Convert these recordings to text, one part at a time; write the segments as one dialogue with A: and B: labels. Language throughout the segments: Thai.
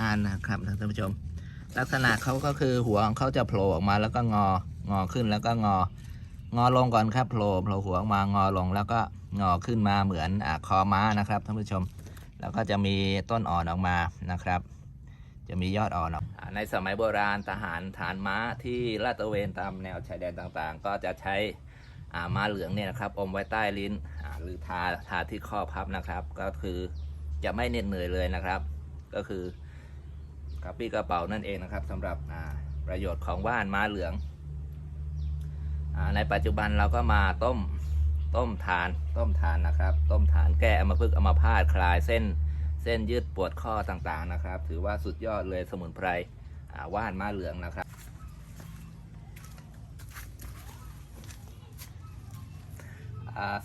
A: อ่านนะครับท่านผู้ชม ลักษณะเขาก็คือหัวของเขาจะโผล่ออกมาแล้วก็งองอขึ้นแล้วก็งองอลงก่อนครับโผล่โผล่หัวออกมางอลงแล้วก็งอขึ้นมาเหมือนอคอม้านะครับท่านผู้ชม แล้วก็จะมีต้นอ่อนออกมานะครับ จะมียอดอ่อนออกในสมัยโบราณทหารฐานม้าที่ลาดตระเวนตามแนวชายแดนต่างๆ ก็จะใช้ม้าเหลืองเนี่ยนะครับอมไว้ใต้ลิ้นหรือทาทาที่ข้อพับนะครับ ก็คือจะไม่เหน็ดเหนื่อยเลยนะครับ ก็คือ กระปี้กระเป๋านั่นเองนะครับสำหรับประโยชน์ของว่านม้าเหลืองอในปัจจุบันเราก็มาต้มต้มทานต้มทานนะครับ ต้มทานแก้อัมพฤกษ์อัมพาตคลายเส้นเส้นยืดปวดข้อต่างๆนะครับ ถือว่าสุดยอดเลยสมุนไพรว่านม้าเหลืองนะครับ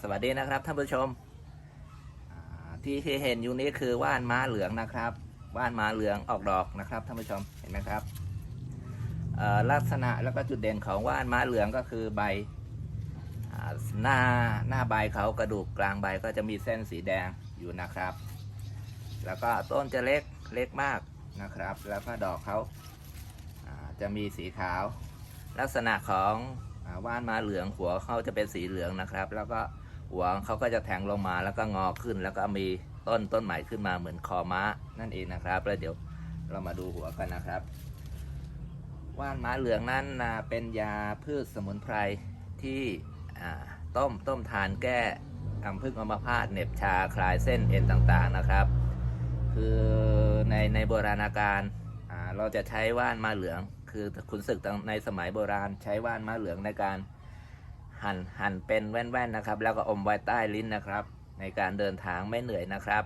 A: สวัสดีนะครับท่านผู้ชมที่เห็นอยู่นี้คือว่านม้าเหลืองนะครับ ว่านมาเหลืองออกดอกนะครับท่านผู้ชมเห็นไหมครับลักษณะแล้วก็จุดเด่นของว่านม้าเหลืองก็คือใบหน้าหน้าใบเขากระดูกกลางใบก็จะมีเส้นสีแดงอยู่นะครับ แล้วก็ต้นจะเล็กเล็กมากนะครับ แล้วก็ดอกเขาจะมีสีขาว ลักษณะของว่านม้าเหลืองหัวเขาจะเป็นสีเหลืองนะครับ แล้วก็หัวเขาก็จะแทงลงมาแล้วก็งอขึ้นแล้วก็มี ต้นต้นใหม่ขึ้นมาเหมือนคอม้านั่นเองนะครับแล้วเดี๋ยวเรามาดูหัวกันนะครับ ว่านม้าเหลืองนั้นเป็นยาพืชสมุนไพรที่ต้มต้มทานแก้อัมพฤกษ์อัมพาตเหน็บชาคลายเส้นเอ็นต่างๆนะครับ คือในในโบราณการเราจะใช้ว่านม้าเหลือง คือคุณศึกในสมัยโบราณใช้ว่านม้าเหลืองในการหั่นหั่นเป็นแว่นๆนะครับ แล้วก็อมไว้ใต้ลิ้นนะครับ ในการเดินทางไม่เหนื่อยนะครับ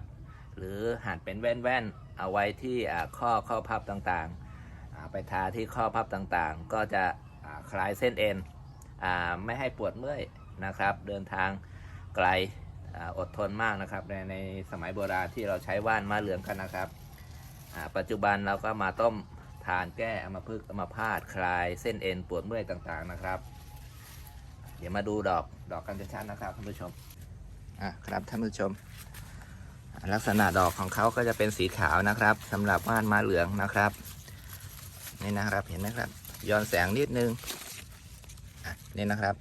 A: หรือหั่นเป็นแว่นๆเอาไว้ที่ข้อข้อพับต่างๆ ไปทาที่ข้อพับต่างๆ ก็จะคลายเส้นเอ็นไม่ให้ปวดเมื่อยนะครับ เดินทางไกลอดทนมากนะครับในในสมัยโบราณที่เราใช้ว่านมาเหลืองกันนะครับ ปัจจุบันเราก็มาต้มทานแก้อัมพฤกษ์อัมพาตคลายเส้นเอ็นปวดเมื่อยต่างๆนะครับ เดี๋ยวมาดูดอกดอกกันชัดๆนะครับท่านผู้ชม อะครับท่านผู้ชม ลักษณะดอกของเขาก็จะเป็นสีขาวนะครับสำหรับว่านม้าเหลืองนะครับนี่นะครับเห็นไหมครับ ย้อนแสงนิดนึงนี่นะครับ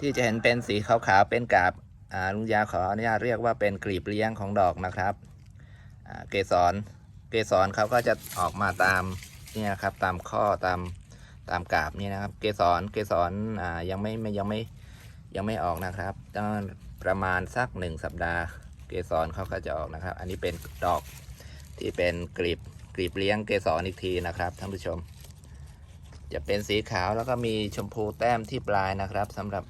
A: ที่จะเห็นเป็นสีขาวๆเป็นกาบลุงยาขออนุญาตเรียกว่าเป็นกลีบเลี้ยงของดอกนะครับเกสรเกสรเขาก็จะออกมาตามนี่นะครับตามข้อตาม ตามกาบนี่นะครับ เกสรเกสรอ่ายังไม่ไม่ยังไม่ยังไม่ออกนะครับต้องประมาณสักหนึ่งสัปดาห์ เกสรเขาก็จะออกนะครับ อันนี้เป็นดอกที่เป็นกลีบกลีบเลี้ยงเกสรอีกทีนะครับท่านผู้ชม จะเป็นสีขาวแล้วก็มีชมพูแต้มที่ปลายนะครับสำหรับ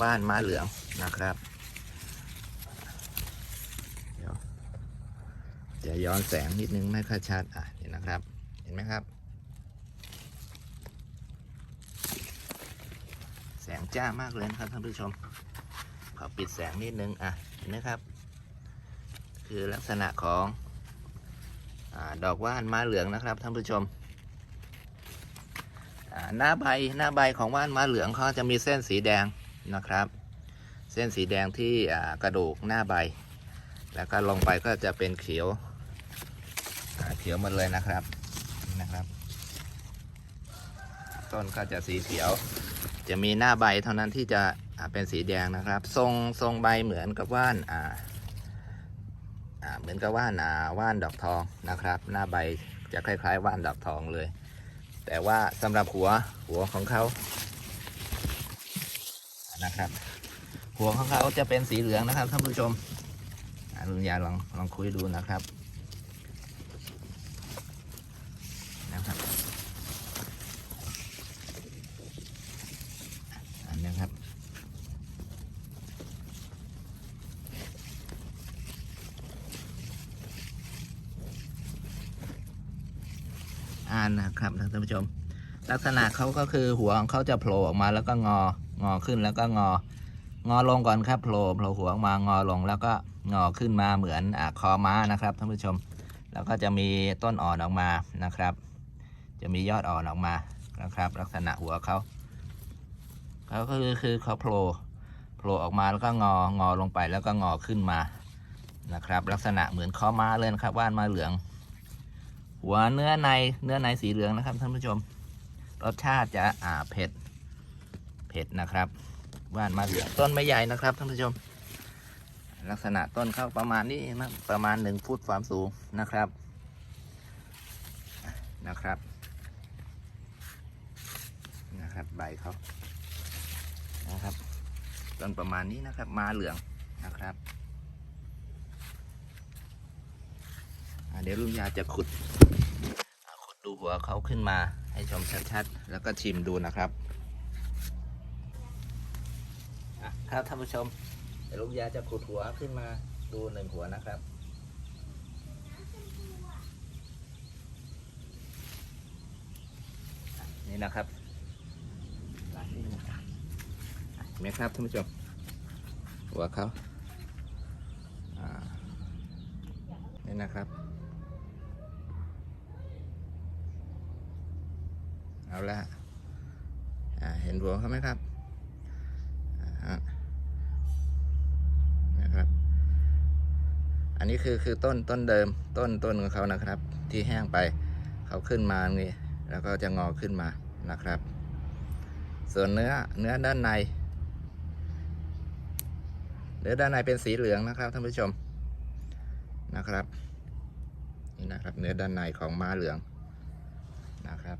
A: ว่านม้าเหลืองนะครับเดี๋ยวจะย้อนแสงนิดนึงไม่ค่อยชัดอะนี่นะครับ เห็นไหมครับ แส งจ้ามากเลยนะครับท่านผู้ชม ขอปิดแสงนิดนึง อะเห็นไหมครับ คือลักษณะของอดอกว่านม้าเหลืองนะครับท่านผู้ชม หน้าใบหน้าใบของว่านม้าเหลืองเขาจะมีเส้นสีแดงนะครับ เส้นสีแดงที่กระดูกหน้าใบ แล้วก็ลงไปก็จะเป็นเขียวเขียวหมดเลยนะครับนะครับ ต้นก็จะสีเขียว จะมีหน้าใบเท่านั้นที่จะเป็นสีแดงนะครับ ทรงทรงใบเหมือนกับว่านอ่าเหมือนกับว่านอ่าว่านดอกทองนะครับ หน้าใบจะคล้าย ๆ ว่านดอกทองเลย แต่ว่าสำหรับหัวหัวของเขานะครับ หัวของเขาจะเป็นสีเหลืองนะครับท่านผู้ชมอ่าลุงยาลองลองคุยดูนะครับอันนี้ครับ อ่านนะครับท่านผู้ชม ลักษณะเขาก็คือหัวของเขาจะโผล่ออกมาแล้วก็งองอขึ้นแล้วก็งองอลงก่อนครับโผล่โผล่หัวออกมางอลงแล้วก็งอขึ้นมาเหมือนอาคอม้านะครับท่านผู้ชม แล้วก็จะมีต้นอ่อนออกมานะครับ จะมียอดอ่อนออกมานะครับ ลักษณะหัวเขาเขาก็คือคือเขาโผล่โผล่ออกมาแล้วก็งองอลงไปแล้วก็งอขึ้นมานะครับ ลักษณะเหมือนข้อม้าเลยครับว่านม้าเหลือง หัวเนื้อในเนื้อในสีเหลืองนะครับท่านผู้ชม รสชาติจะอ่าเผ็ด เผ็ดนะครับว่านมาเหลืองต้นไม่ใหญ่นะครับท่านผู้ชม ลักษณะต้นเข้าประมาณนี้นะประมาณหนึ่งฟุตความสูงนะครับนะครับนะครับใบเขานะครับต้นประมาณนี้นะครับมาเหลืองนะครับอ่า เดี๋ยวลุงยาจะขุดขุดดูหัวเขาขึ้นมาให้ชมชัดๆ แล้วก็ชิมดูนะครับครับท่านผู้ชมเดี๋ยวลุงยาจะขุดหัวขึ้นมาดูหนึ่งหัวนะครับนี่นะครับเห็นไหมครับท่านผู้ชม หัวเขานี่นะครับ เอาละเห็นหัวเขาไหมครับนะครับ อันนี้คือคือต้นต้นเดิมต้นต้นของเขานะครับ ที่แห้งไปเขาขึ้นมานี่แล้วก็จะงอขึ้นมานะครับ ส่วนเนื้อเนื้อด้านในเนื้อด้านในเป็นสีเหลืองนะครับท่านผู้ชมนะครับนี่นะครับ เนื้อด้านในของม้าเหลืองนะครับ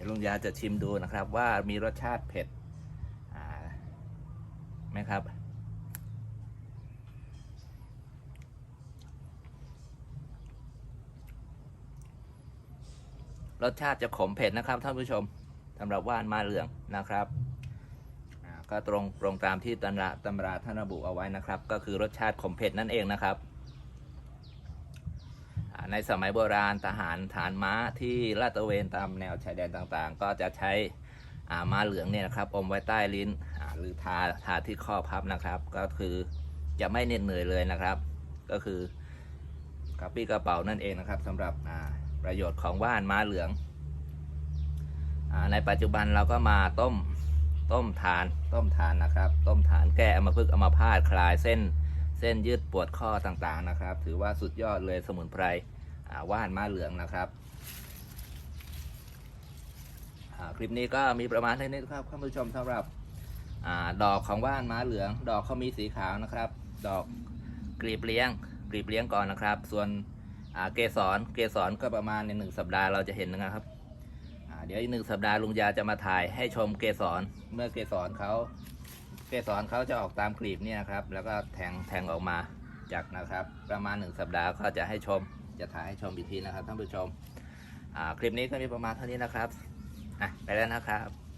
A: ดี๋ยวลุงยาจะชิมดูนะครับ ว่ามีรสชาติเผ็ดไหมครับ รสชาติจะขมเผ็ดนะครับท่านผู้ชมสำหรับว่านมาเหลืองนะครับก็ตรงตรงตามที่ตำราตำราท่านระบุเอาไว้นะครับ ก็คือรสชาติขมเผ็ดนั่นเองนะครับ ในสมัยโบราณทหารฐานม้าที่ลาดตระเวนตามแนวชายแดนต่างๆ ก็จะใช้อ่าม้าเหลืองเนี่ยนะครับ อมไว้ใต้ลิ้นหรือทาทาที่ข้อพับนะครับ ก็คือจะไม่เหน็ดเหนื่อยเลยนะครับ ก็คือกระปี้กระเป๋านั่นเองนะครับสำหรับประโยชน์ของว่านม้าเหลืองอในปัจจุบันเราก็มาต้มต้มทานต้มทานนะครับ ต้มทานแก้อัมพฤกษ์อัมพาตคลายเส้นเส้นยืดปวดข้อต่างๆนะครับ ถือว่าสุดยอดเลยสมุนไพร ว่านม้าเหลืองนะครับคลิปนี้ก็มีประมาณเท่านี้ครับท่านผู้ชมสำหรับอดอกของว่านม้าเหลือง ดอกเขามีสีขาวนะครับ ดอกกลีบเลี้ยงกลีบเลี้ยงก่อนนะครับ ส่วนเกสรเกสรก็ประมาณในหนึ่งสัปดาห์เราจะเห็นนะครับเดี๋ยวอีกหนึ่งสัปดาห์ลุงยาจะมาถ่ายให้ชมเกสรเมื่อเกสรเขาเกสรเขาจะออกตามกลีบเนี่ยครับ แล้วก็แทงแทงออกมาจากนะครับ ประมาณหนึ่งสัปดาห์ก็จะให้ชม จะถ่ายให้ชมอีกทีนะครับท่านผู้ชมคลิปนี้ก็มีประมาณเท่านี้นะครับอะไปแล้วนะครับ